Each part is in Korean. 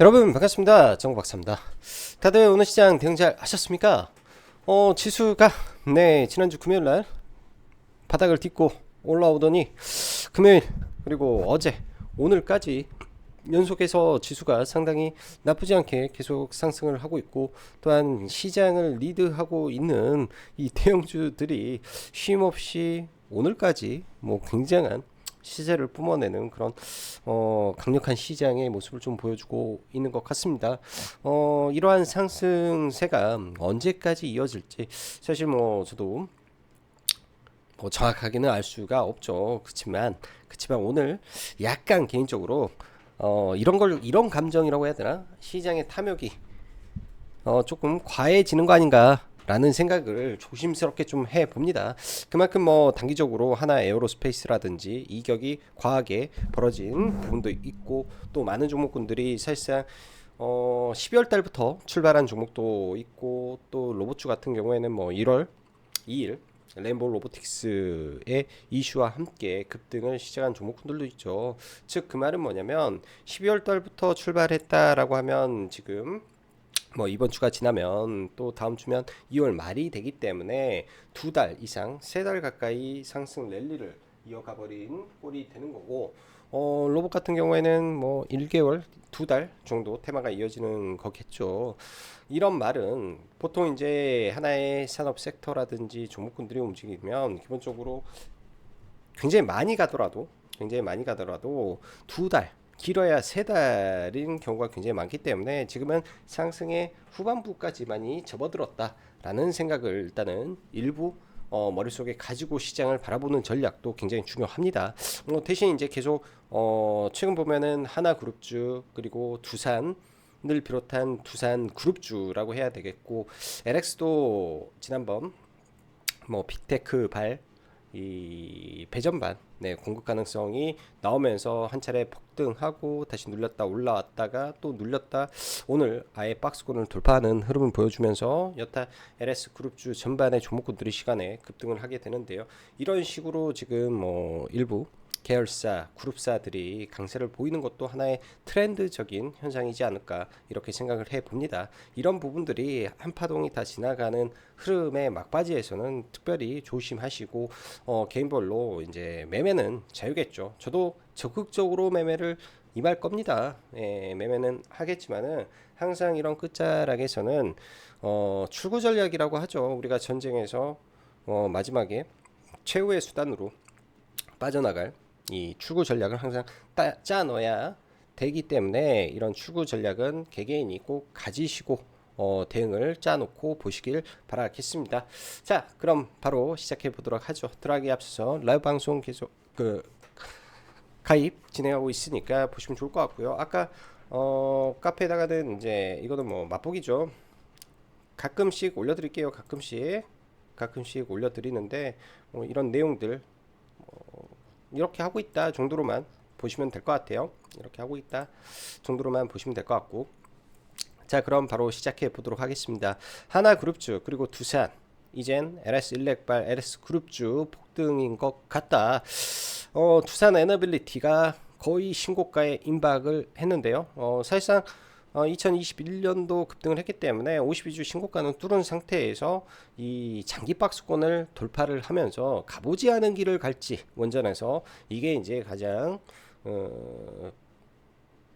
여러분 반갑습니다. 정박사입니다. 다들 오늘 시장 대응 잘 하셨습니까? 어 지수가 네 지난주 금요일 날 바닥을 딛고 올라오더니 금요일 그리고 어제 오늘까지 연속해서 지수가 상당히 나쁘지 않게 계속 상승을 하고 있고 또한 시장을 리드하고 있는 이 대형주들이 쉼없이 오늘까지 뭐 굉장한 시세를 뿜어내는 그런 어, 강력한 시장의 모습을 좀 보여주고 있는 것 같습니다. 어, 이러한 상승세가 언제까지 이어질지 사실 뭐 저도 뭐 정확하게는 알 수가 없죠. 그렇지만 그렇지만 오늘 약간 개인적으로 어, 이런 걸 이런 감정이라고 해야 되나 시장의 탐욕이 어, 조금 과해지는 거 아닌가. 라는 생각을 조심스럽게 좀 해봅니다. 그만큼 뭐 단기적으로 하나 에어로스페이스라든지 이격이 과하게 벌어진 부분도 있고 또 많은 종목군들이 사실상 어 12월 달부터 출발한 종목도 있고 또 로봇주 같은 경우에는 뭐 1월 2일 램보 로보틱스의 이슈와 함께 급등을 시작한 종목군들도 있죠. 즉 그 말은 뭐냐면 12월 달부터 출발했다라고 하면 지금 뭐 이번 주가 지나면 또 다음 주면 2월 말이 되기 때문에 두 달 이상 세 달 가까이 상승 랠리를 이어가 버린 꼴이 되는 거고 어 로봇 같은 경우에는 뭐 1개월 두 달 정도 테마가 이어지는 거겠죠. 이런 말은 보통 이제 하나의 산업 섹터라든지 종목군들이 움직이면 기본적으로 굉장히 많이 가더라도 굉장히 많이 가더라도 두 달 길어야 세 달인 경우가 굉장히 많기 때문에 지금은 상승의 후반부까지만이 접어들었다라는 생각을 일단은 일부 어, 머릿속에 가지고 시장을 바라보는 전략도 굉장히 중요합니다. 어, 대신 이제 계속 어, 최근 보면은 하나그룹주 그리고 두산 을 비롯한 두산 그룹주라고 해야 되겠고 LX도 지난번 뭐 빅테크 발 이 배전반 네, 공급 가능성이 나오면서 한 차례 폭등하고 다시 눌렸다 올라왔다가 또 눌렸다 오늘 아예 박스권을 돌파하는 흐름을 보여주면서 여타 LS 그룹주 전반의 종목군들이 시간에 급등을 하게 되는데요. 이런 식으로 지금 뭐 일부 계열사, 그룹사들이 강세를 보이는 것도 하나의 트렌드적인 현상이지 않을까 이렇게 생각을 해 봅니다. 이런 부분들이 한 파동이 다 지나가는 흐름의 막바지에서는 특별히 조심하시고 어, 개인별로 이제 매매는 자유겠죠. 저도 적극적으로 매매를 임할 겁니다. 예, 매매는 하겠지만은 항상 이런 끝자락에서는 어, 출구 전략이라고 하죠. 우리가 전쟁에서 어, 마지막에 최후의 수단으로 빠져나갈 이 출구 전략을 항상 따, 짜 넣어야 되기 때문에 이런 출구 전략은 개개인이 꼭 가지시고 어, 대응을 짜놓고 보시길 바라겠습니다. 자, 그럼 바로 시작해 보도록 하죠. 들어가기 앞서서 라이브 방송 계속 그 가입 진행하고 있으니까 보시면 좋을 것 같고요. 아까 어, 카페에다가는 이제 이거는 뭐 맛보기죠. 가끔씩 올려드릴게요. 가끔씩 가끔씩 올려드리는데 뭐 이런 내용들 이렇게 하고 있다 정도로만 보시면 될 것 같아요. 이렇게 하고 있다 정도로만 보시면 될 것 같고 자 그럼 바로 시작해 보도록 하겠습니다. 하나 그룹주 그리고 두산 이젠 LS 일렉발 LS 그룹주 폭등인 것 같다. 어, 두산 에너빌리티가 거의 신고가에 임박을 했는데요. 어, 사실상 어, 2021년도 급등을 했기 때문에 52주 신고가는 뚫은 상태에서 이 장기 박스권을 돌파를 하면서 가보지 않은 길을 갈지 원전에서 이게 이제 가장 어,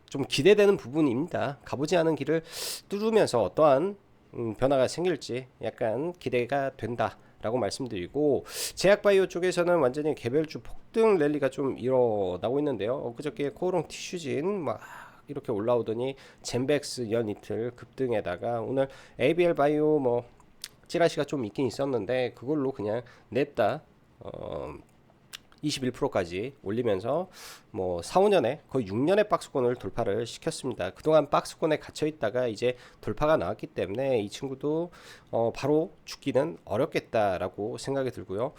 좀 기대되는 부분입니다. 가보지 않은 길을 뚫으면서 어떠한 음, 변화가 생길지 약간 기대가 된다. 라고 말씀드리고 제약바이오 쪽에서는 완전히 개별주 폭등 랠리가 좀 일어나고 있는데요. 엊그저께 코오롱 티슈진 막 이렇게 올라오더니 젠백스 연 이틀 급등에다가 오늘 ABL 바이오 뭐 찌라시가 좀 있긴 있었는데 그걸로 그냥 냈다. 어 21%까지 올리면서 뭐 4, 5년에 거의 6년의 박스권을 돌파를 시켰습니다. 그동안 박스권에 갇혀 있다가 이제 돌파가 나왔기 때문에 이 친구도 어 바로 죽기는 어렵겠다라고 생각이 들고요.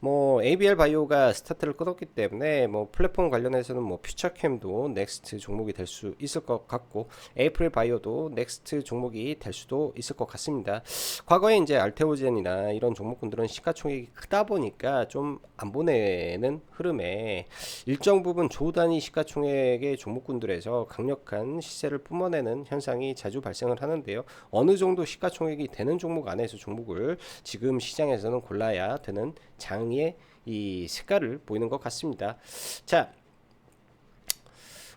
뭐 ABL 바이오가 스타트를 끊었기 때문에 뭐 플랫폼 관련해서는 뭐 퓨처캠도 넥스트 종목이 될 수 있을 것 같고 에이프릴 바이오도 넥스트 종목이 될 수도 있을 것 같습니다. 과거에 이제 알테오젠이나 이런 종목군들은 시가총액이 크다 보니까 좀 안 보내는 있는 흐름에 일정 부분 조단위 시가총액의 종목군들에서 강력한 시세를 뿜어내는 현상이 자주 발생을 하는데요. 어느 정도 시가총액이 되는 종목 안에서 종목을 지금 시장에서는 골라야 되는 장의 이 색깔을 보이는 것 같습니다. 자,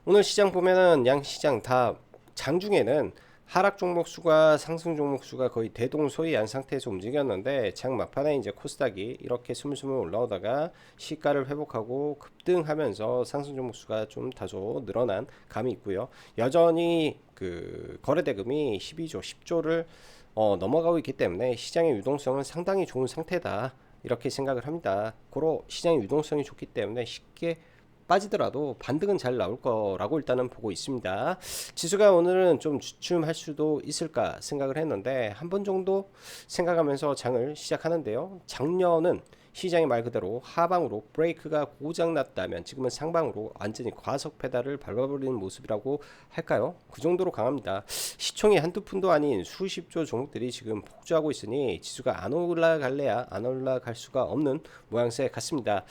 오늘 시장 보면은 양 시장 다 장중에는 하락 종목 수가 상승 종목 수가 거의 대동소이한 상태에서 움직였는데 장 막판에 이제 코스닥이 이렇게 스물스물 올라오다가 시가를 회복하고 급등하면서 상승 종목 수가 좀 다소 늘어난 감이 있고요. 여전히 그 거래 대금이 12조, 10조를 어, 넘어가고 있기 때문에 시장의 유동성은 상당히 좋은 상태다. 이렇게 생각을 합니다. 고로 시장의 유동성이 좋기 때문에 쉽게 빠지더라도 반등은 잘 나올 거라고 일단은 보고 있습니다. 지수가 오늘은 좀 주춤할 수도 있을까 생각을 했는데 한 번 정도 생각하면서 장을 시작하는데요. 작년은 시장이 말 그대로 하방으로 브레이크가 고장 났다면 지금은 상방으로 완전히 과속 페달을 밟아버리는 모습이라고 할까요? 그 정도로 강합니다. 시총이 한두 푼도 아닌 수십조 종목들이 지금 폭주하고 있으니 지수가 안 올라갈래야 안 올라갈 수가 없는 모양새 같습니다.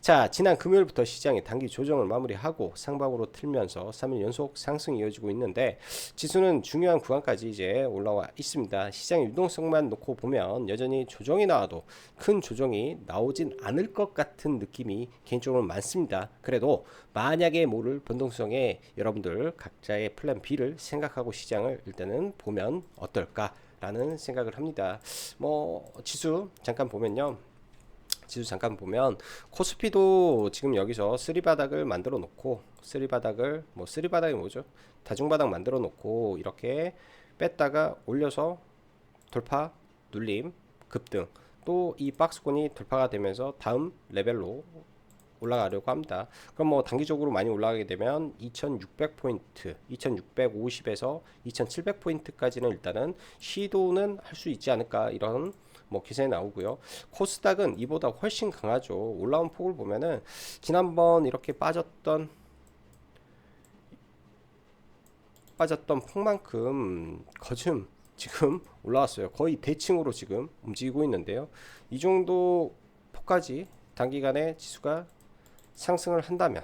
자, 지난 금요일부터 시장이 단기 조정을 마무리하고 상방으로 틀면서 3일 연속 상승이 이어지고 있는데 지수는 중요한 구간까지 이제 올라와 있습니다. 시장의 유동성만 놓고 보면 여전히 조정이 나와도 큰 조정이 나오진 않을 것 같은 느낌이 개인적으로 많습니다. 그래도 만약에 모를 변동성에 여러분들 각자의 플랜 B를 생각하고 시장을 일단은 보면 어떨까 라는 생각을 합니다. 뭐 지수 잠깐 보면요. 지수 잠깐 보면 코스피도 지금 여기서 쓰리 바닥을 만들어 놓고 쓰리 바닥을 뭐 쓰리 바닥이 뭐죠? 다중 바닥 만들어 놓고 이렇게 뺐다가 올려서 돌파 눌림 급등 또 이 박스권이 돌파가 되면서 다음 레벨로 올라가려고 합니다. 그럼 뭐 단기적으로 많이 올라가게 되면 2600 포인트, 2650에서 2700 포인트까지는 일단은 시도는 할 수 있지 않을까 이런 뭐 기사에 나오고요. 코스닥은 이보다 훨씬 강하죠. 올라온 폭을 보면은 지난번 이렇게 빠졌던 빠졌던 폭만큼 거즘 지금 올라왔어요. 거의 대칭으로 지금 움직이고 있는데요. 이 정도 폭까지 단기간에 지수가 상승을 한다면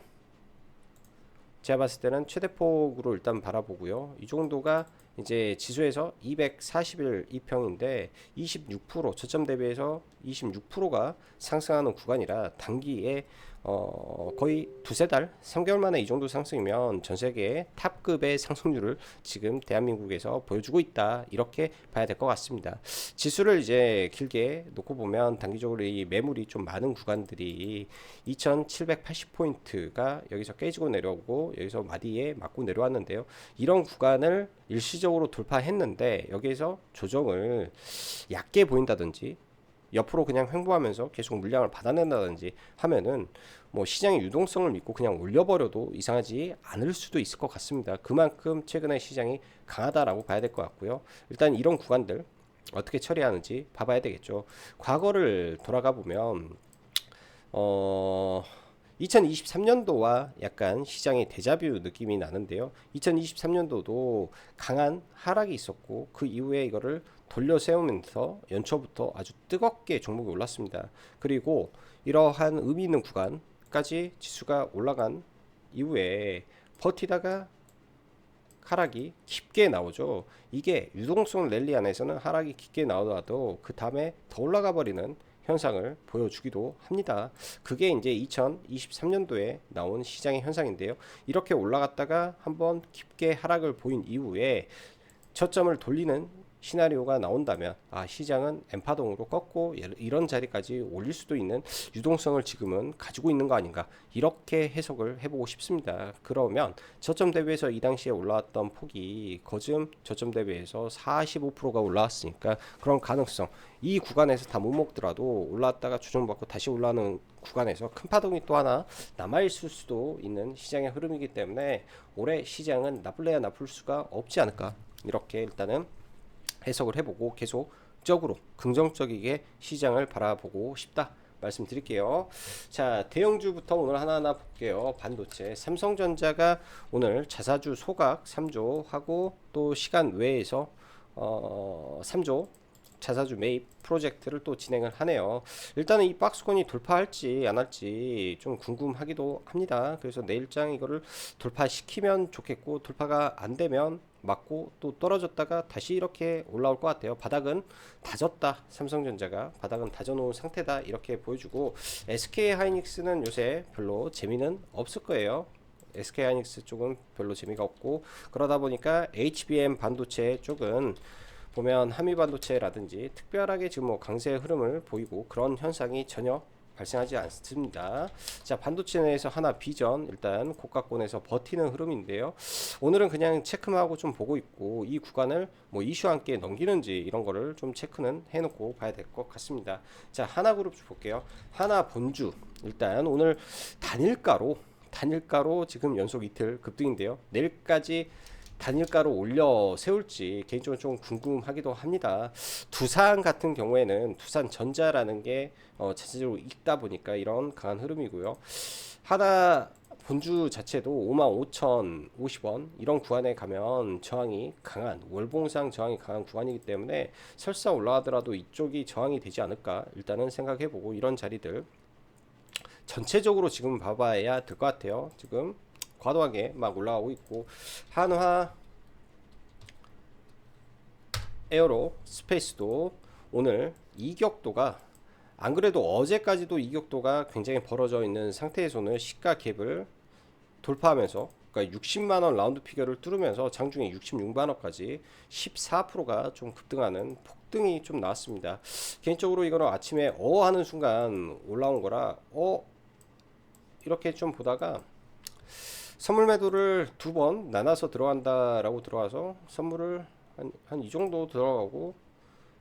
제가 봤을 때는 최대폭으로 일단 바라보고요. 이 정도가 이제 지수에서 241 이평인데 26% 저점 대비해서 26%가 상승하는 구간이라 단기에 어 거의 두세 달, 3개월 만에 이 정도 상승이면 전 세계 탑급의 상승률을 지금 대한민국에서 보여주고 있다. 이렇게 봐야 될 것 같습니다. 지수를 이제 길게 놓고 보면 단기적으로 이 매물이 좀 많은 구간들이 2780포인트가 여기서 깨지고 내려오고 여기서 마디에 맞고 내려왔는데요. 이런 구간을 일시적으로 돌파했는데 여기에서 조정을 얕게 보인다든지 옆으로 그냥 횡보하면서 계속 물량을 받아낸다든지 하면은 뭐 시장의 유동성을 믿고 그냥 올려버려도 이상하지 않을 수도 있을 것 같습니다. 그만큼 최근에 시장이 강하다라고 봐야 될 것 같고요. 일단 이런 구간들 어떻게 처리하는지 봐봐야 되겠죠. 과거를 돌아가 보면 어 2023년도와 약간 시장의 대자뷰 느낌이 나는데요. 2023년도도 강한 하락이 있었고 그 이후에 이거를 돌려 세우면서 연초부터 아주 뜨겁게 종목이 올랐습니다. 그리고 이러한 의미 있는 구간까지 지수가 올라간 이후에 버티다가 하락이 깊게 나오죠. 이게 유동성 랠리 안에서는 하락이 깊게 나오더라도 그 다음에 더 올라가 버리는 현상을 보여주기도 합니다. 그게 이제 2023년도에 나온 시장의 현상인데요. 이렇게 올라갔다가 한번 깊게 하락을 보인 이후에 저점을 돌리는 시나리오가 나온다면 아 시장은 엠파동으로 꺾고 이런 자리까지 올릴 수도 있는 유동성을 지금은 가지고 있는 거 아닌가 이렇게 해석을 해보고 싶습니다. 그러면 저점 대비해서 이 당시에 올라왔던 폭이 거즘 저점 대비해서 45%가 올라왔으니까 그런 가능성 이 구간에서 다 못 먹더라도 올라왔다가 조정받고 다시 올라오는 구간에서 큰 파동이 또 하나 남아있을 수도 있는 시장의 흐름이기 때문에 올해 시장은 나쁠래야 나쁠 수가 없지 않을까 이렇게 일단은 해석을 해보고 계속적으로 긍정적이게 시장을 바라보고 싶다. 말씀드릴게요. 자, 대형주부터 오늘 하나하나 볼게요. 반도체. 삼성전자가 오늘 자사주 소각 3조 하고 또 시간 외에서 어, 3조 자사주 매입 프로젝트를 또 진행을 하네요. 일단은 이 박스권이 돌파할지 안 할지 좀 궁금하기도 합니다. 그래서 내일장 이거를 돌파시키면 좋겠고 돌파가 안 되면 맞고 또 떨어졌다가 다시 이렇게 올라올 것 같아요. 바닥은 다졌다. 삼성전자가 바닥은 다져놓은 상태다. 이렇게 보여주고 SK 하이닉스는 요새 별로 재미는 없을 거예요. SK 하이닉스 쪽은 별로 재미가 없고 그러다 보니까 HBM 반도체 쪽은 보면 한미 반도체라든지 특별하게 지금 뭐 강세 흐름을 보이고 그런 현상이 전혀 발생하지 않습니다. 자, 반도체 내에서 하나 비전 일단 고가권에서 버티는 흐름인데요. 오늘은 그냥 체크만 하고 좀 보고 있고 이 구간을 뭐 이슈 함께 넘기는지 이런 거를 좀 체크는 해 놓고 봐야 될 것 같습니다. 자, 하나그룹 볼게요. 하나 본주 일단 오늘 단일가로 단일가로 지금 연속 이틀 급등인데요. 내일까지 단일가로 올려 세울지 개인적으로 좀 궁금하기도 합니다. 두산 같은 경우에는 두산 전자라는 게 어, 자체적으로 있다 보니까 이런 강한 흐름이고요. 하나 본주 자체도 55,050원 이런 구간에 가면 저항이 강한 월봉상 저항이 강한 구간이기 때문에 설사 올라가더라도 이쪽이 저항이 되지 않을까 일단은 생각해보고 이런 자리들 전체적으로 지금 봐봐야 될 것 같아요. 지금 과도하게 막 올라가고 있고 한화 에어로 스페이스도 오늘 이격도가 안 그래도 어제까지도 이격도가 굉장히 벌어져 있는 상태에서는 시가 갭을 돌파하면서 그러니까 60만 원 라운드 피겨를 뚫으면서 장중에 66만 원까지 14%가 좀 급등하는 폭등이 좀 나왔습니다. 개인적으로 이거는 아침에 어 하는 순간 올라온 거라 어 이렇게 좀 보다가 선물 매도를 두 번 나눠서 들어간다라고 들어와서 선물을 한 한 이 정도 들어가고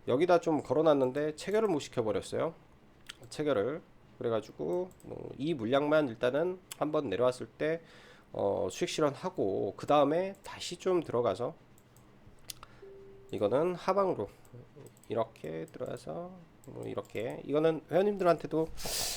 여기다 좀 걸어놨는데 체결을 못 시켜버렸어요. 체결을 그래가지고 뭐 이 물량만 일단은 한번 내려왔을 때 어, 수익 실현하고 그 다음에 다시 좀 들어가서 이거는 하방으로 이렇게 들어가서 뭐 이렇게 이거는 회원님들한테도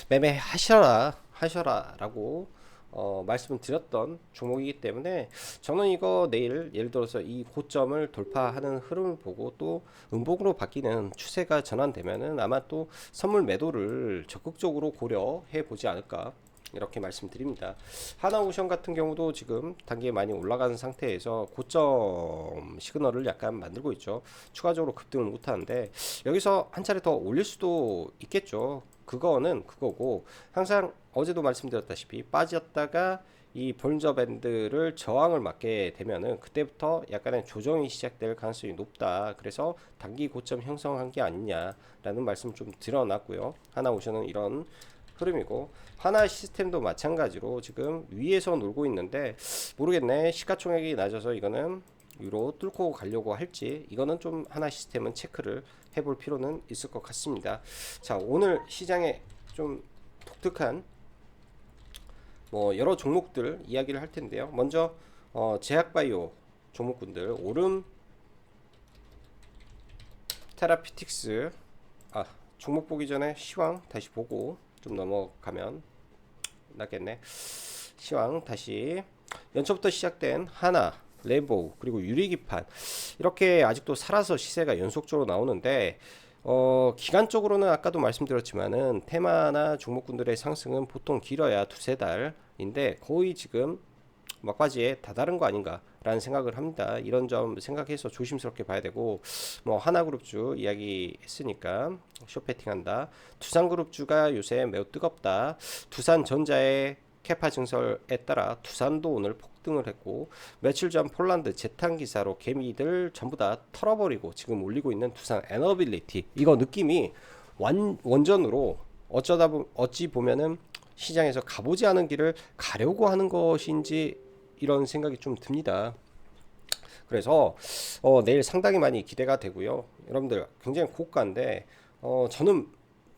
매매 하셔라 하셔라라고 어, 말씀을 드렸던 종목이기 때문에 저는 이거 내일 예를 들어서 이 고점을 돌파하는 흐름을 보고 또 음봉으로 바뀌는 추세가 전환되면은 아마 또 선물 매도를 적극적으로 고려해 보지 않을까 이렇게 말씀드립니다. 하나오션 같은 경우도 지금 단계 많이 올라가는 상태에서 고점 시그널을 약간 만들고 있죠. 추가적으로 급등을 못하는데 여기서 한 차례 더 올릴 수도 있겠죠. 그거는 그거고 항상 어제도 말씀드렸다시피 빠졌다가 이 볼저 밴드를 저항을 맞게 되면은 그때부터 약간의 조정이 시작될 가능성이 높다. 그래서 단기 고점 형성한 게 아니냐라는 말씀 좀 드러났고요. 하나 오션은 이런 흐름이고 하나 시스템도 마찬가지로 지금 위에서 놀고 있는데 모르겠네 시가총액이 낮아서 이거는 위로 뚫고 가려고 할지 이거는 좀 하나 시스템은 체크를 해볼 필요는 있을 것 같습니다. 자 오늘 시장에 좀 독특한 뭐 여러 종목들 이야기를 할 텐데요. 먼저 어, 제약바이오 종목군들 오름 테라피틱스 아 종목 보기 전에 시황 다시 보고 좀 넘어가면 낫겠네. 시황 다시 연초부터 시작된 하나, 레보 그리고 유리기판 이렇게 아직도 살아서 시세가 연속적으로 나오는데 어, 기간적으로는 아까도 말씀드렸지만은 테마나 종목군들의 상승은 보통 길어야 두세 달인데 거의 지금 막바지에 다다른 거 아닌가라는 생각을 합니다. 이런 점 생각해서 조심스럽게 봐야 되고 뭐 하나그룹주 이야기 했으니까 쇼패팅한다. 두산그룹주가 요새 매우 뜨겁다. 두산전자의 캐파 증설에 따라 두산도 오늘 폭 등을 했고 며칠 전 폴란드 재탄 기사로 개미들 전부 다 털어버리고 지금 올리고 있는 두산 에너빌리티 이거 느낌이 완 원전으로 어쩌다 보 어찌 보면은 시장에서 가보지 않은 길을 가려고 하는 것인지 이런 생각이 좀 듭니다. 그래서 어, 내일 상당히 많이 기대가 되고요. 여러분들 굉장히 고가인데 어, 저는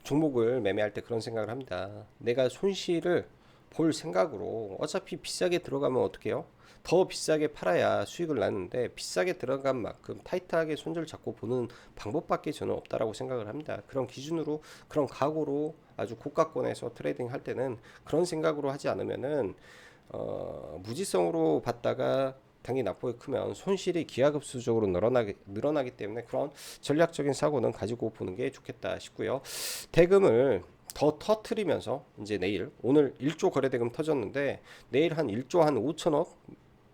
종목을 매매할 때 그런 생각을 합니다. 내가 손실을 볼 생각으로 어차피 비싸게 들어가면 어떡해요? 더 비싸게 팔아야 수익을 나는데 비싸게 들어간 만큼 타이트하게 손절 잡고 보는 방법밖에 저는 없다라고 생각을 합니다. 그런 기준으로 그런 각오로 아주 고가권에서 트레이딩 할 때는 그런 생각으로 하지 않으면은 어, 무지성으로 봤다가 단기 낙폭이 크면 손실이 기하급수적으로 늘어나기, 늘어나기 때문에 그런 전략적인 사고는 가지고 보는 게 좋겠다 싶고요. 대금을 더 터트리면서 이제 내일 오늘 1조 거래대금 터졌는데 내일 한 1조 한 5천억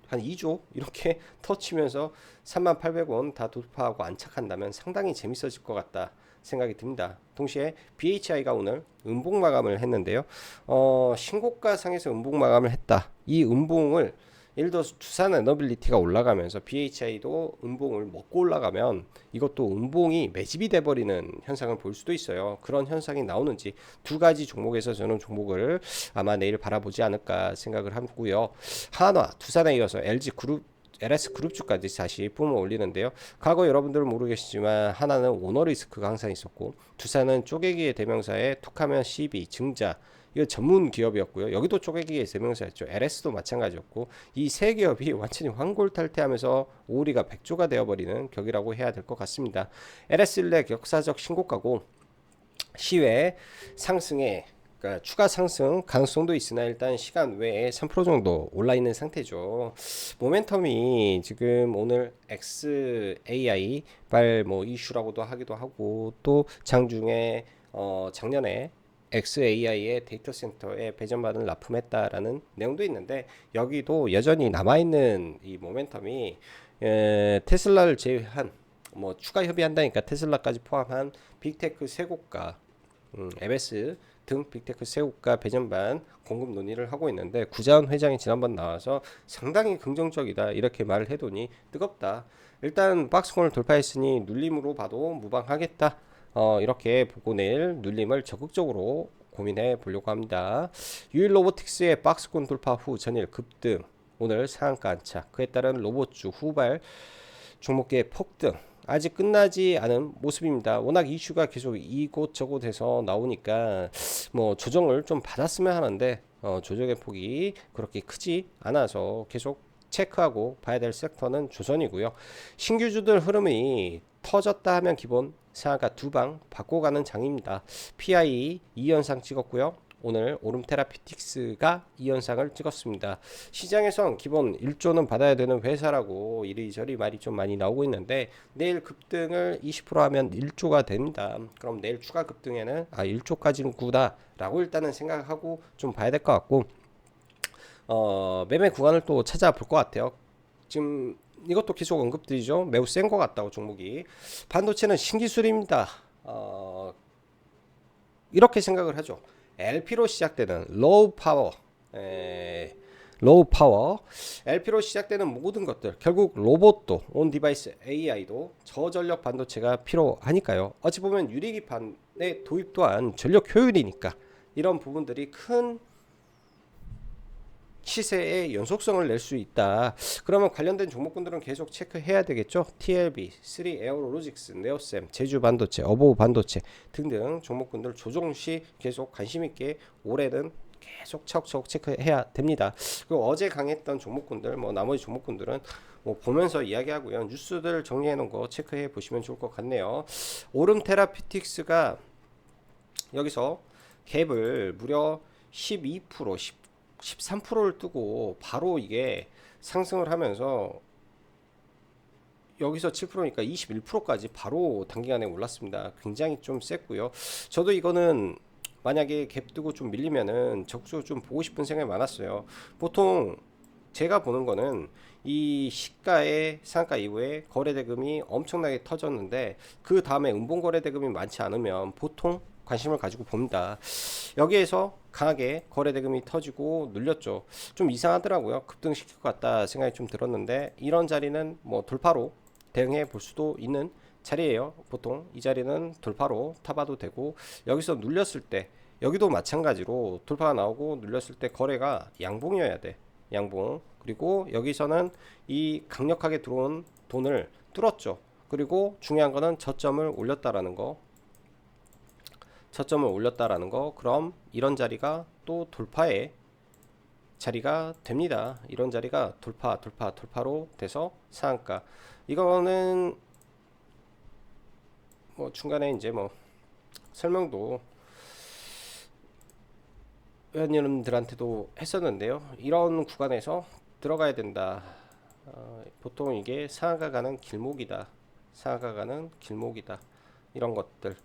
한 2조 이렇게 터치면서 3800원 다 돌파하고 안착한다면 상당히 재밌어질 것 같다 생각이 듭니다. 동시에 BHI가 오늘 음봉 마감을 했는데요. 어, 신고가 상에서 음봉 마감을 했다. 이 음봉을 예를 들어서 두산 에너빌리티가 올라가면서 BHI도 음봉을 먹고 올라가면 이것도 음봉이 매집이 돼버리는 현상을 볼 수도 있어요. 그런 현상이 나오는지 두 가지 종목에서 저는 종목을 아마 내일 바라보지 않을까 생각을 하고요. 한화, 두산에 이어서 LG 그룹 LS 그룹주까지 다시 뿜어 올리는데요. 과거 여러분들은 모르겠지만 하나는 오너 리스크가 항상 있었고 두산은 쪼개기의 대명사에 툭하면 CB 증자 이거 전문 기업이었고요. 여기도 쪼개기의 대명사였죠. LS도 마찬가지였고 이 세 기업이 완전히 환골탈태하면서 오리가 백조가 되어버리는 격이라고 해야 될 것 같습니다. LS 일렉 역사적 신고가고 시외 상승에 그러니까 추가 상승 가능성도 있으나 일단 시간 외에 3% 정도 올라 있는 상태죠. 모멘텀이 지금 오늘 XAI 발 뭐 이슈라고도 하기도 하고 또 장중에 어 작년에 XAI의 데이터 센터에 배전반을 납품했다라는 내용도 있는데 여기도 여전히 남아 있는 이 모멘텀이 에, 테슬라를 제외한 뭐 추가 협의한다니까 테슬라까지 포함한 빅테크 세고가 음, MS 등 빅테크 세우가 배전반 공급 논의를 하고 있는데 구자원 회장이 지난번 나와서 상당히 긍정적이다 이렇게 말을 해도니 뜨겁다. 일단 박스권을 돌파했으니 눌림으로 봐도 무방하겠다. 어, 이렇게 내일 눌림을 적극적으로 고민해 보려고 합니다. 유일 로보틱스의 박스권 돌파 후 전일 급등, 오늘 상한가 안착, 그에 따른 로봇주 후발 종목계 폭등, 아직 끝나지 않은 모습입니다. 워낙 이슈가 계속 이곳저곳에서 나오니까 뭐 조정을 좀 받았으면 하는데 어, 조정의 폭이 그렇게 크지 않아서 계속 체크하고 봐야 될 섹터는 조선이고요. 신규주들 흐름이 터졌다 하면 기본 상한가 두 방 바꿔가는 장입니다. PI 2연상 찍었고요. 오늘 오름 테라피틱스가 이 현상을 찍었습니다. 시장에선 기본 1조는 받아야 되는 회사라고 이리저리 말이 좀 많이 나오고 있는데 내일 급등을 20% 하면 1조가 됩니다. 그럼 내일 추가 급등에는 아 1조까지는 구다라고 일단은 생각하고 좀 봐야 될 것 같고 어 매매 구간을 또 찾아볼 것 같아요. 지금 이것도 계속 언급드리죠. 매우 센 것 같다고 종목이 반도체는 신기술입니다. 어 이렇게 생각을 하죠. LP로 시작되는 로우 파워 에, 로우 파워 LP로 시작되는 모든 것들 결국 로봇도 온 디바이스 AI도 저전력 반도체가 필요하니까요. 어찌 보면 유리기판의 도입 또한 전력 효율이니까 이런 부분들이 큰 시세의 연속성을 낼 수 있다. 그러면 관련된 종목군들은 계속 체크해야 되겠죠. TLB, 3 에어로로직스, 네오셈, 제주 반도체, 어보우 반도체 등등 종목군들 조정 시 계속 관심 있게 올해는 계속 차곡차곡 체크해야 됩니다. 그리고 어제 강했던 종목군들, 뭐 나머지 종목군들은 뭐 보면서 이야기하고요. 뉴스들 정리해 놓은 거 체크해 보시면 좋을 것 같네요. 오름 테라피틱스가 여기서 갭을 무려 12% 10 13%를 뜨고 바로 이게 상승을 하면서 여기서 7%니까 21%까지 바로 단기간에 올랐습니다. 굉장히 좀 셌고요. 저도 이거는 만약에 갭 뜨고 좀 밀리면은 적극적으로 좀 보고 싶은 생각이 많았어요. 보통 제가 보는 거는 이 시가의 상가 이후에 거래 대금이 엄청나게 터졌는데 그 다음에 음봉 거래 대금이 많지 않으면 보통 관심을 가지고 봅니다. 여기에서 강하게 거래 대금이 터지고 눌렸죠. 좀 이상하더라고요. 급등시킬 것 같다 생각이 좀 들었는데 이런 자리는 뭐 돌파로 대응해 볼 수도 있는 자리예요. 보통 이 자리는 돌파로 타봐도 되고 여기서 눌렸을 때 여기도 마찬가지로 돌파가 나오고 눌렸을 때 거래가 양봉이어야 돼. 양봉. 그리고 여기서는 이 강력하게 들어온 돈을 뚫었죠. 그리고 중요한 거는 저점을 올렸다라는 거. 저점을 올렸다라는 거 그럼 이런 자리가 또 돌파의 자리가 됩니다. 이런 자리가 돌파 돌파 돌파로 돼서 상한가 이거는 뭐 중간에 이제 뭐 설명도 회원님들한테도 했었는데요. 이런 구간에서 들어가야 된다. 어, 보통 이게 상하가 가는 길목이다. 상하가 가는 길목이다. 이런 것들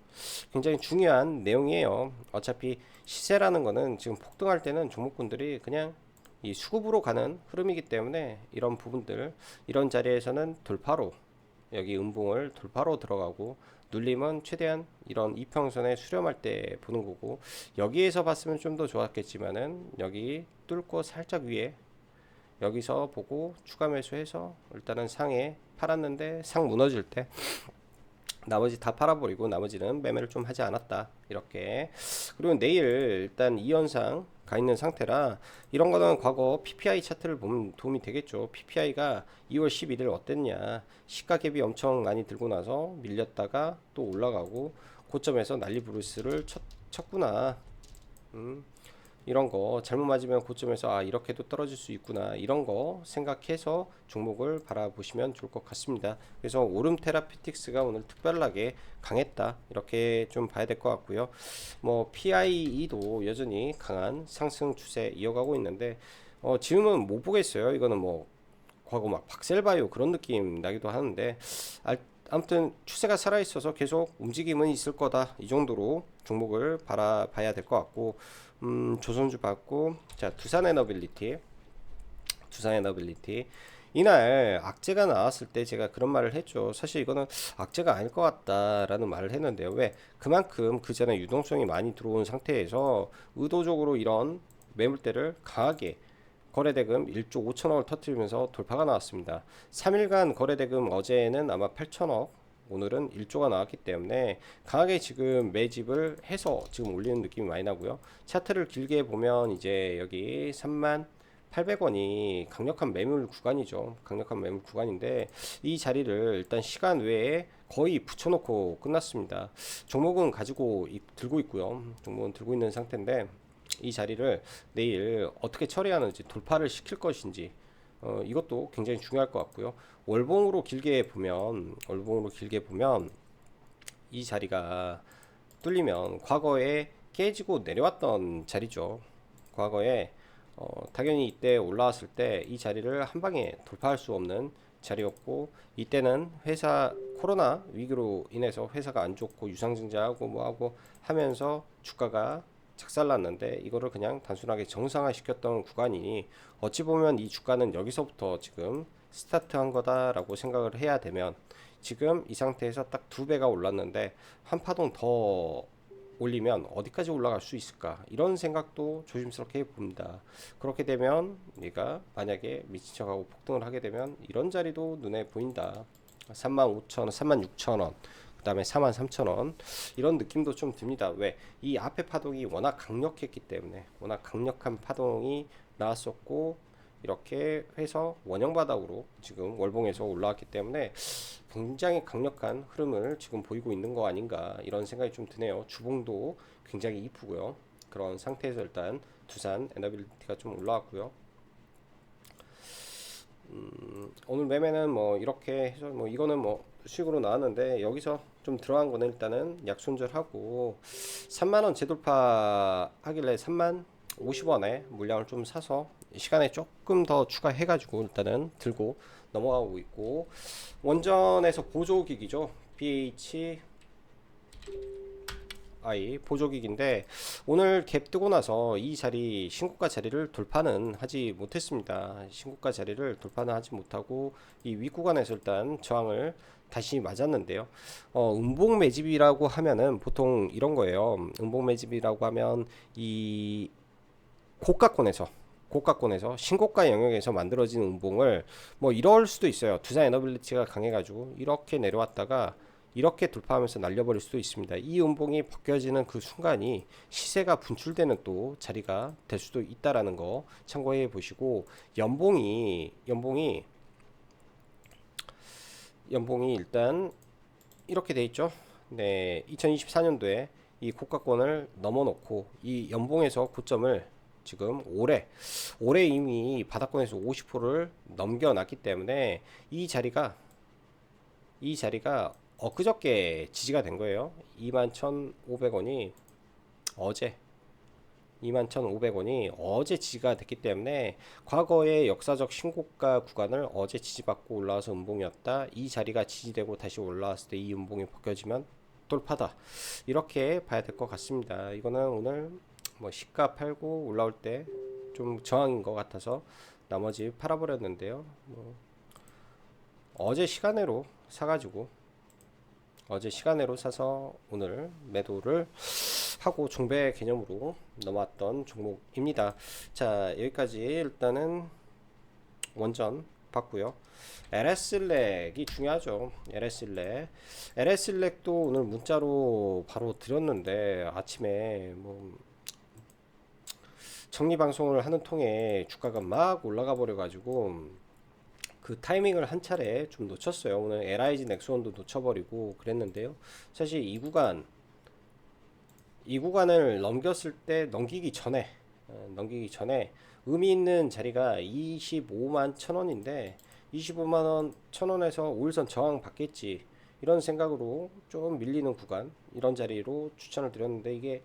굉장히 중요한 내용이에요. 어차피 시세라는 거는 지금 폭등할 때는 종목군들이 그냥 이 수급으로 가는 흐름이기 때문에 이런 부분들 이런 자리에서는 돌파로 여기 음봉을 돌파로 들어가고 눌림은 최대한 이런 이평선에 수렴할 때 보는 거고 여기에서 봤으면 좀 더 좋았겠지만은 여기 뚫고 살짝 위에 여기서 보고 추가 매수해서 일단은 상에 팔았는데 상 무너질 때 나머지 다 팔아버리고 나머지는 매매를 좀 하지 않았다. 이렇게. 그리고 내일 일단 이 현상 가 있는 상태라 이런 거는 과거 PPI 차트를 보면 도움이 되겠죠. PPI가 2월 11일 어땠냐. 시가 갭이 엄청 많이 들고 나서 밀렸다가 또 올라가고 고점에서 난리 브루스를 쳤, 쳤구나. 음. 이런 거 잘못 맞으면 고점에서 아 이렇게도 떨어질 수 있구나 이런 거 생각해서 종목을 바라보시면 좋을 것 같습니다. 그래서 오름 테라피틱스가 오늘 특별하게 강했다. 이렇게 좀 봐야 될 것 같고요. 뭐 PIE도 여전히 강한 상승 추세 이어가고 있는데 어 지금은 못 보겠어요. 이거는 뭐 과거 막 박셀바이오 그런 느낌 나기도 하는데 아, 아무튼 추세가 살아있어서 계속 움직임은 있을 거다. 이 정도로 종목을 바라봐야 될 것 같고 음, 조선주 받고 자 두산 에너빌리티 두산 에너빌리티 이날 악재가 나왔을 때 제가 그런 말을 했죠. 사실 이거는 악재가 아닐 것 같다라는 말을 했는데요. 왜? 그만큼 그 전에 유동성이 많이 들어온 상태에서 의도적으로 이런 매물대를 강하게 거래대금 1조 5천억을 터뜨리면서 돌파가 나왔습니다. 3일간 거래대금 어제는 아마 8천억 오늘은 1조가 나왔기 때문에 강하게 지금 매집을 해서 지금 올리는 느낌이 많이 나고요. 차트를 길게 보면 이제 여기 3만 800원이 강력한 매물 구간이죠. 강력한 매물 구간인데 이 자리를 일단 시간 외에 거의 붙여놓고 끝났습니다. 종목은 가지고 들고 있고요. 종목은 들고 있는 상태인데 이 자리를 내일 어떻게 처리하는지 돌파를 시킬 것인지 어, 이것도 굉장히 중요할 것 같고요. 월봉으로 길게 보면 월봉으로 길게 보면 이 자리가 뚫리면 과거에 깨지고 내려왔던 자리죠. 과거에 어, 당연히 이때 올라왔을 때 이 자리를 한 방에 돌파할 수 없는 자리였고 이때는 회사 코로나 위기로 인해서 회사가 안 좋고 유상증자하고 뭐하고 하면서 주가가 작살났는데 이거를 그냥 단순하게 정상화 시켰던 구간이니 어찌 보면 이 주가는 여기서부터 지금 스타트한 거다라고 생각을 해야 되면 지금 이 상태에서 딱 두 배가 올랐는데 한 파동 더 올리면 어디까지 올라갈 수 있을까? 이런 생각도 조심스럽게 봅니다. 그렇게 되면 얘가 만약에 미친 척하고 폭등을 하게 되면 이런 자리도 눈에 보인다. 35,000원 36,000원 그 다음에 43,000원. 이런 느낌도 좀 듭니다. 왜? 이 앞에 파동이 워낙 강력했기 때문에 워낙 강력한 파동이 나왔었고 이렇게 해서 원형 바닥으로 지금 월봉에서 올라왔기 때문에 굉장히 강력한 흐름을 지금 보이고 있는 거 아닌가 이런 생각이 좀 드네요. 주봉도 굉장히 이쁘고요. 그런 상태에서 일단 두산 에너빌리티가 좀 올라왔고요. 음, 오늘 매매는 뭐 이렇게 해서 뭐 이거는 뭐 수익으로 나왔는데 여기서 좀 들어간 거는 일단은 약손절하고 3만원 재돌파 하길래 3만 50원에 물량을 좀 사서 시간에 조금 더 추가해 가지고 일단은 들고 넘어가고 있고 원전에서 보조기기죠 BH i 보조기기인데 오늘 갭 뜨고 나서 이 자리 신고가 자리를 돌파는 하지 못했습니다. 신고가 자리를 돌파는 하지 못하고 이 윗구간에서 일단 저항을 다시 맞았는데요. 어, 음봉 매집이라고 하면은 보통 이런 거예요. 음봉 매집이라고 하면 이 고가권에서 고가권에서 신고가 영역에서 만들어진 음봉을 뭐 이럴 수도 있어요. 두산 에너빌리티가 강해가지고 이렇게 내려왔다가 이렇게 돌파하면서 날려버릴 수도 있습니다. 이 음봉이 벗겨지는 그 순간이 시세가 분출되는 또 자리가 될 수도 있다라는 거 참고해 보시고 연봉이 연봉이 연봉이 일단 이렇게 돼 있죠. 네, 2024년도에 이 고가권을 넘어놓고 이 연봉에서 고점을 지금 올해 올해 이미 바닥권에서 50%를 넘겨놨기 때문에 이 자리가 이 자리가 엊그저께 지지가 된 거예요. 21,500원이 어제 21,500원이 어제 지지가 됐기 때문에 과거의 역사적 신고가 구간을 어제 지지받고 올라와서 음봉이었다. 이 자리가 지지되고 다시 올라왔을 때 이 음봉이 벗겨지면 돌파다. 이렇게 봐야 될 것 같습니다. 이거는 오늘 뭐 시가 팔고 올라올 때 좀 저항인 것 같아서 나머지 팔아버렸는데요. 뭐 어제 시간으로 사가지고 어제 시간으로 사서 오늘 매도를 하고 종배 개념으로 넘어왔던 종목입니다. 자 여기까지 일단은 원전 봤고요. LS렉이 중요하죠. LS렉. LS렉도 오늘 문자로 바로 드렸는데 아침에 뭐 정리 방송을 하는 통에 주가가 막 올라가 버려 가지고 그 타이밍을 한 차례 좀 놓쳤어요. 오늘 LIG 넥스원도 놓쳐버리고 그랬는데요. 사실 이 구간 이 구간을 넘겼을 때 넘기기 전에 어, 넘기기 전에 의미 있는 자리가 25만 천 원인데 25만 원 천 원에서 5일선 저항 받겠지. 이런 생각으로 좀 밀리는 구간 이런 자리로 추천을 드렸는데 이게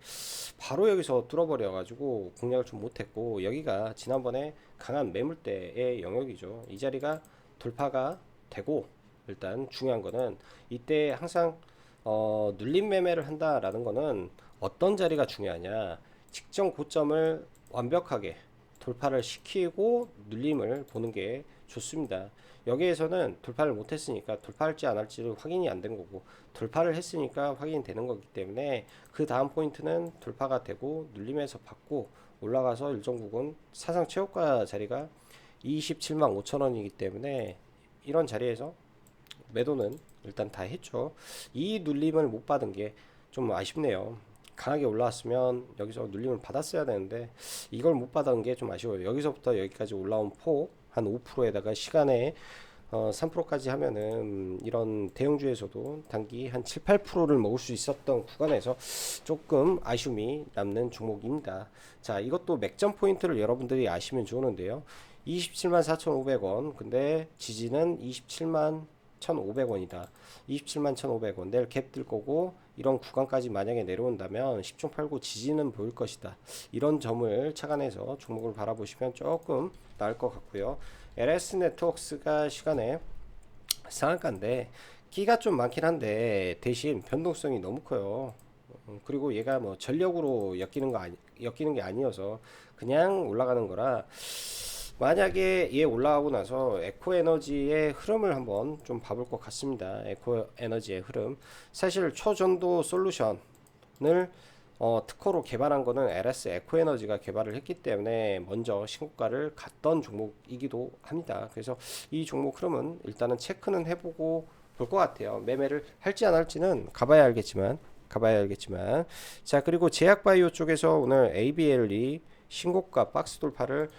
바로 여기서 뚫어버려 가지고 공략을 좀 못했고 여기가 지난번에 강한 매물대의 영역이죠. 이 자리가 돌파가 되고 일단 중요한 거는 이때 항상 어, 눌림 매매를 한다라는 거는 어떤 자리가 중요하냐 직전 고점을 완벽하게 돌파를 시키고 눌림을 보는 게 좋습니다. 여기에서는 돌파를 못했으니까 돌파할지 안 할지를 확인이 안 된 거고 돌파를 했으니까 확인이 되는 거기 때문에 그 다음 포인트는 돌파가 되고 눌림에서 받고 올라가서 일정 부분 사상 최고가 자리가 27만 5천 원이기 때문에 이런 자리에서 매도는 일단 다 했죠. 이 눌림을 못 받은 게 좀 아쉽네요. 강하게 올라왔으면 여기서 눌림을 받았어야 되는데 이걸 못 받은 게 좀 아쉬워요. 여기서부터 여기까지 올라온 폭 한 5%에다가 시간에 어, 3%까지 하면은 이런 대형주에서도 단기 한 7, 8%를 먹을 수 있었던 구간에서 조금 아쉬움이 남는 종목입니다. 자, 이것도 맥점 포인트를 여러분들이 아시면 좋은데요. 27만 4,500원. 근데 지지는 27만 1,500원이다. 27만 1,500원. 내일 갭 뜰 거고 이런 구간까지 만약에 내려온다면 10중 8구 지지는 보일 것이다. 이런 점을 착안해서 종목을 바라보시면 조금 나을 것 같고요. LS 네트워크스가 시간에 상한가인데 끼가 좀 많긴 한데 대신 변동성이 너무 커요. 음, 그리고 얘가 뭐 전력으로 엮이는 거 아니, 엮이는 게 아니어서 그냥 올라가는 거라 만약에 얘 올라가고 나서 에코 에너지의 흐름을 한번 좀 봐볼 것 같습니다. 에코 에너지의 흐름. 사실 초전도 솔루션을 어, 특허로 개발한 거는 LS 에코 에너지가 개발을 했기 때문에 먼저 신고가를 갔던 종목이기도 합니다. 그래서 이 종목 흐름은 일단은 체크는 해보고 볼 것 같아요. 매매를 할지 안 할지는 가봐야 알겠지만 가봐야 알겠지만 자 그리고 제약바이오 쪽에서 오늘 ABL이 신고가 박스 돌파를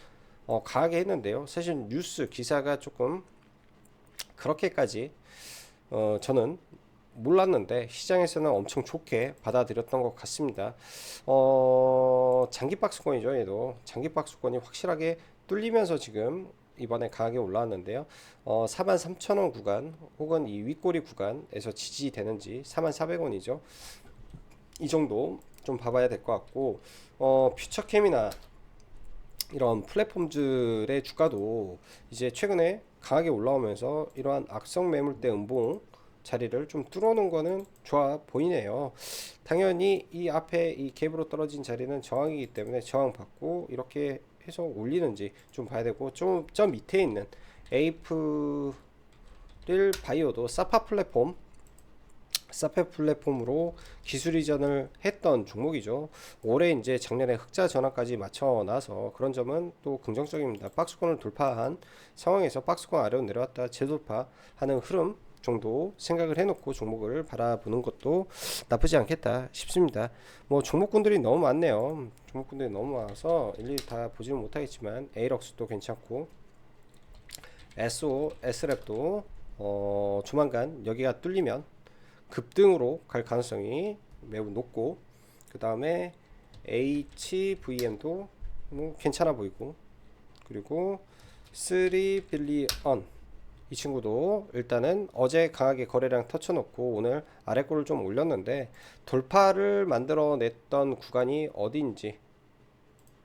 어, 강하게 했는데요. 사실 뉴스 기사가 조금 그렇게까지 어, 저는 몰랐는데 시장에서는 엄청 좋게 받아들였던 것 같습니다. 어, 장기 박스권이죠, 얘도 장기 박스권이 확실하게 뚫리면서 지금 이번에 강하게 올라왔는데요. 어, 43,000원 구간 혹은 이 윗꼬리 구간에서 지지되는지 4,400원이죠. 이 정도 좀 봐봐야 될 것 같고 어, 퓨처캠이나 이런 플랫폼들의 주가도 이제 최근에 강하게 올라오면서 이러한 악성 매물대 음봉 자리를 좀 뚫어놓은 거는 좋아 보이네요. 당연히 이 앞에 이 갭으로 떨어진 자리는 저항이기 때문에 저항 받고 이렇게 해서 올리는지 좀 봐야 되고 좀저 밑에 있는 에이프릴 바이오도 사파 플랫폼 사페 플랫폼으로 기술 이전을 했던 종목이죠. 올해 이제 작년에 흑자 전환까지 맞춰놔서 그런 점은 또 긍정적입니다. 박스권을 돌파한 상황에서 박스권 아래로 내려왔다 재돌파하는 흐름 정도 생각을 해놓고 종목을 바라보는 것도 나쁘지 않겠다 싶습니다. 뭐 종목군들이 너무 많네요. 종목군들이 너무 많아서 일일이 다 보지는 못하겠지만 에이럭스도 괜찮고 SO, S랩도 어, 조만간 여기가 뚫리면 급등으로 갈 가능성이 매우 높고 그 다음에 HVM도 뭐 괜찮아 보이고 그리고 3빌리언 이 친구도 일단은 어제 강하게 거래량 터쳐놓고 오늘 아래 골을 좀 올렸는데 돌파를 만들어 냈던 구간이 어디인지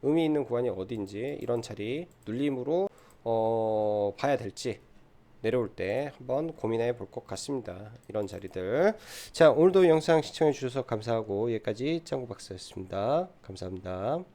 의미 있는 구간이 어디인지 이런 자리 눌림으로 어, 봐야 될지 내려올 때 한번 고민해 볼 것 같습니다. 이런 자리들. 자, 오늘도 영상 시청해 주셔서 감사하고 여기까지 짱구 박사였습니다. 감사합니다.